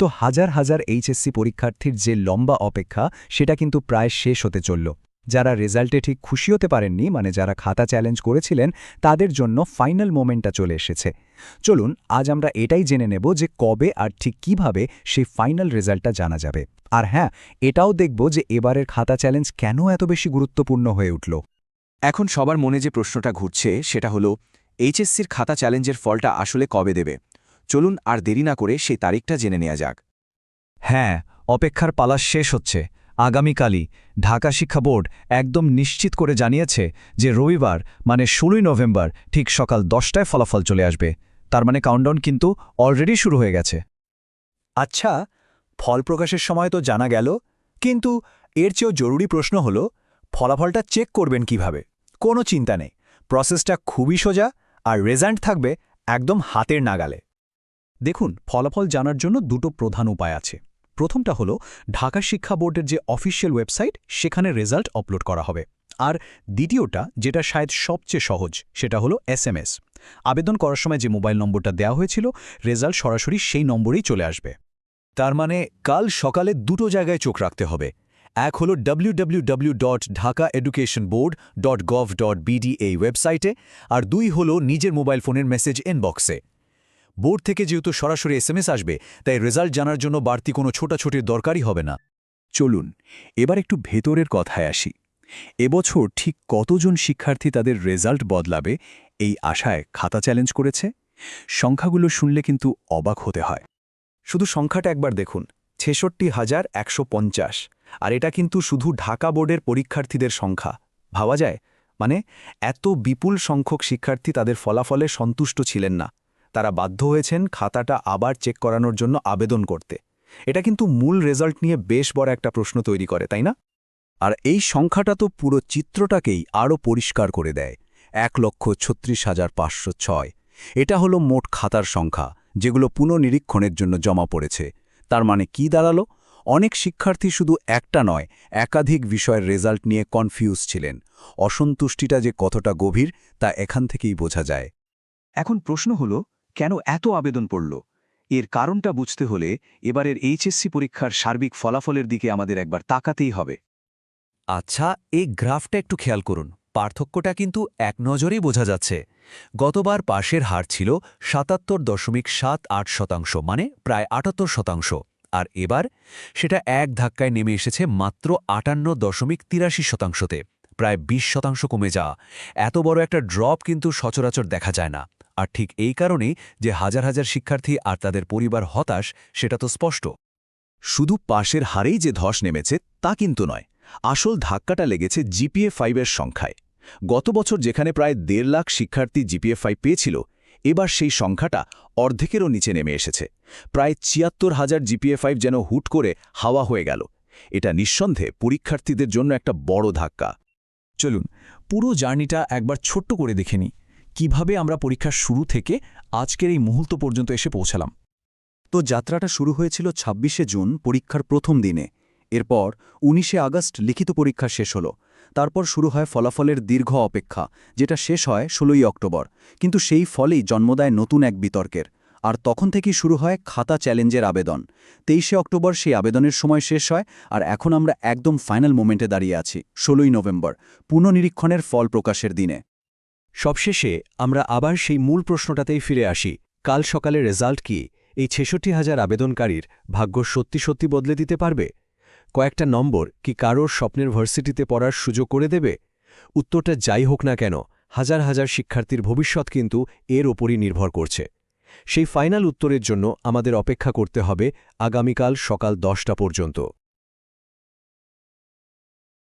তো হাজার হাজার এইচএসসি পরীক্ষার্থীর যে লম্বা অপেক্ষা, সেটা কিন্তু প্রায় শেষ হতে চলল। যারা রেজাল্টে ঠিক খুশি হতে পারেননি মানে যারা খাতা চ্যালেঞ্জ করেছিলেন, তাদের জন্য ফাইনাল মোমেন্টটা চলে এসেছে। চলুন, আজ আমরা এটাই জেনে নেব যে কবে আর ঠিক কীভাবে সেই ফাইনাল রেজাল্টটা জানা যাবে। আর হ্যাঁ এটাও দেখব যে এবারের খাতা চ্যালেঞ্জ কেন এত বেশি গুরুত্বপূর্ণ হয়ে উঠল। এখন সবার মনে যে প্রশ্নটা ঘুরছে, সেটা হলো এইচএসসির খাতা চ্যালেঞ্জের ফলটা আসলে কবে দেবে? চলুন আর দেরি না করে সেই তারিখটা জেনে নেওয়া যাক। হ্যাঁ অপেক্ষার পালা শেষ হচ্ছে। আগামীকালই ঢাকা শিক্ষা বোর্ড একদম নিশ্চিত করে জানিয়েছে যে রবিবার মানে ষোলোই নভেম্বর, ঠিক সকাল দশটায় ফলাফল চলে আসবে। তার মানে কাউন্টডাউন কিন্তু অলরেডি শুরু হয়ে গেছে। আচ্ছা ফল প্রকাশের সময় তো জানা গেল, কিন্তু এর চেয়েও জরুরি প্রশ্ন হল, ফলাফলটা চেক করবেন কীভাবে? কোনো চিন্তা নেই। প্রসেসটা খুবই সোজা আর রেজাল্ট থাকবে একদম হাতের নাগালে। দেখুন, ফলাফল জানার জন্য দুটো প্রধান উপায় আছে। প্রথমটা হলো, ঢাকা শিক্ষা বোর্ডের যে অফিসিয়াল ওয়েবসাইট, সেখানে রেজাল্ট আপলোড করা হবে। আর দ্বিতীয়টা, যেটা শায়দ সবচেয়ে সহজ, সেটা হলো এসএমএস। আবেদন করার সময় যে মোবাইল নম্বরটা দেওয়া হয়েছিল, রেজাল্ট সরাসরি সেই নম্বরেই চলে আসবে। তার মানে কাল সকালে দুটো জায়গায় চোখ রাখতে হবে। এক হলো www.dhakaeducationboard.gov.bd ওয়েবসাইটে, আর দুই হলো নিজের মোবাইল ফোনের মেসেজ ইনবক্সে বোর্ড থেকে যেহেতু সরাসরি এসএমএস আসবে, তাই রেজাল্ট জানার জন্য বাড়তি কোনো ছোটাছুটির দরকারই হবে না। চলুন, এবার একটু ভেতরের কথায় আসি। এবছর ঠিক কতজন শিক্ষার্থী তাদের রেজাল্ট বদলাবে, এই আশায় খাতা চ্যালেঞ্জ করেছে? সংখ্যাগুলো শুনলে কিন্তু অবাক হতে হয়। শুধু সংখ্যাটা একবার দেখুন, ছেষট্টি হাজার একশো পঞ্চাশ, আর এটা কিন্তু শুধু ঢাকা বোর্ডের পরীক্ষার্থীদের সংখ্যা। ভাবা যায়? মানে এত বিপুল সংখ্যক শিক্ষার্থী তাদের ফলাফলে সন্তুষ্ট ছিলেন না। তারা বাধ্য হয়েছেন খাতাটা আবার চেক করানোর জন্য আবেদন করতে। এটা কিন্তু মূল রেজাল্ট নিয়ে বেশ বড় একটা প্রশ্ন তৈরি করে, তাই না? আর এই সংখ্যাটা তো পুরো চিত্রটাকেই আরও পরিষ্কার করে দেয়। এক লক্ষ ছত্রিশ হাজার পাঁচশো ছয়। এটা হলো মোট খাতার সংখ্যা, যেগুলো পুনঃনিরীক্ষণের জন্য জমা পড়েছে। তার মানে কি দাঁড়াল? অনেক শিক্ষার্থী শুধু একটা নয়, একাধিক বিষয়ের রেজাল্ট নিয়ে কনফিউজ ছিলেন। অসন্তুষ্টিটা যে কতটা গভীর, তা এখান থেকেই বোঝা যায়। এখন প্রশ্ন হলো কেন এত আবেদন পড়ল? এর কারণটা বুঝতে হলে এবারের এইচএসসি পরীক্ষার সার্বিক ফলাফলের দিকে আমাদের একবার তাকাতেই হবে। আচ্ছা এই গ্রাফটা একটু খেয়াল করুন। পার্থক্যটা কিন্তু এক নজরেই বোঝা যাচ্ছে। গতবার পাশের হার ছিল সাতাত্তর দশমিক সাত আট শতাংশ মানে প্রায় আটাত্তর শতাংশ। আর এবার সেটা এক ধাক্কায় নেমে এসেছে মাত্র আটান্ন দশমিক তিরাশি শতাংশতে, প্রায় ২০ শতাংশ কমে যাওয়া। এত বড় একটা ড্রপ কিন্তু সচরাচর দেখা যায় না। আর ঠিক এই কারণেই যে হাজার হাজার শিক্ষার্থী আর তাদের পরিবার হতাশ, সেটা তো স্পষ্ট। শুধু পাশের হারেই যে ধস নেমেছে, তা কিন্তু নয়। আসল ধাক্কাটা লেগেছে জিপিএ ফাইভের সংখ্যায়। গত বছর যেখানে প্রায় দেড় লাখ শিক্ষার্থী জিপিএ ফাইভ পেয়েছিল, এবার সেই সংখ্যাটা অর্ধেকেরও নিচে নেমে এসেছে। প্রায় ছিয়াত্তর হাজার জিপিএ ফাইভ যেন হুট করে হাওয়া হয়ে গেল। এটা নিঃসন্দেহে পরীক্ষার্থীদের জন্য একটা বড় ধাক্কা। চলুন, পুরো জার্নিটা একবার ছোট্ট করে দেখে নিই। কীভাবে আমরা পরীক্ষার শুরু থেকে আজকের এই মুহূর্ত পর্যন্ত এসে পৌঁছালাম? তো যাত্রাটা শুরু হয়েছিল ২৬শে জুন পরীক্ষার প্রথম দিনে। এরপর ১৯শে আগস্ট লিখিত পরীক্ষা শেষ হল। তারপর শুরু হয় ফলাফলের দীর্ঘ অপেক্ষা, যেটা শেষ হয় ষোলোই অক্টোবর। কিন্তু সেই ফলেই জন্ম দেয় নতুন এক বিতর্কের। আর তখন থেকেই শুরু হয় খাতা চ্যালেঞ্জের আবেদন। তেইশে অক্টোবর সেই আবেদনের সময় শেষ হয়, আর এখন আমরা একদম ফাইনাল মোমেন্টে দাঁড়িয়ে আছি, ষোলোই নভেম্বর, পুনঃনিরীক্ষণের ফল প্রকাশের দিনে। সবশেষে, আমরা আবার সেই মূল প্রশ্নটাতেই ফিরে আসি, কাল সকালে রেজাল্ট কি? এই ছেষট্টি হাজার আবেদনকারীর ভাগ্য সত্যি সত্যি বদলে দিতে পারবে? কয়েকটা নম্বর কি কারোর স্বপ্নের ভার্সিটিতে পড়ার সুযোগ করে দেবে? উত্তরটা যাই হোক না কেন, হাজার হাজার শিক্ষার্থীর ভবিষ্যৎ কিন্তু এর ওপরই নির্ভর করছে। সেই ফাইনাল উত্তরের জন্য আমাদের অপেক্ষা করতে হবে আগামীকাল সকাল দশটা পর্যন্ত।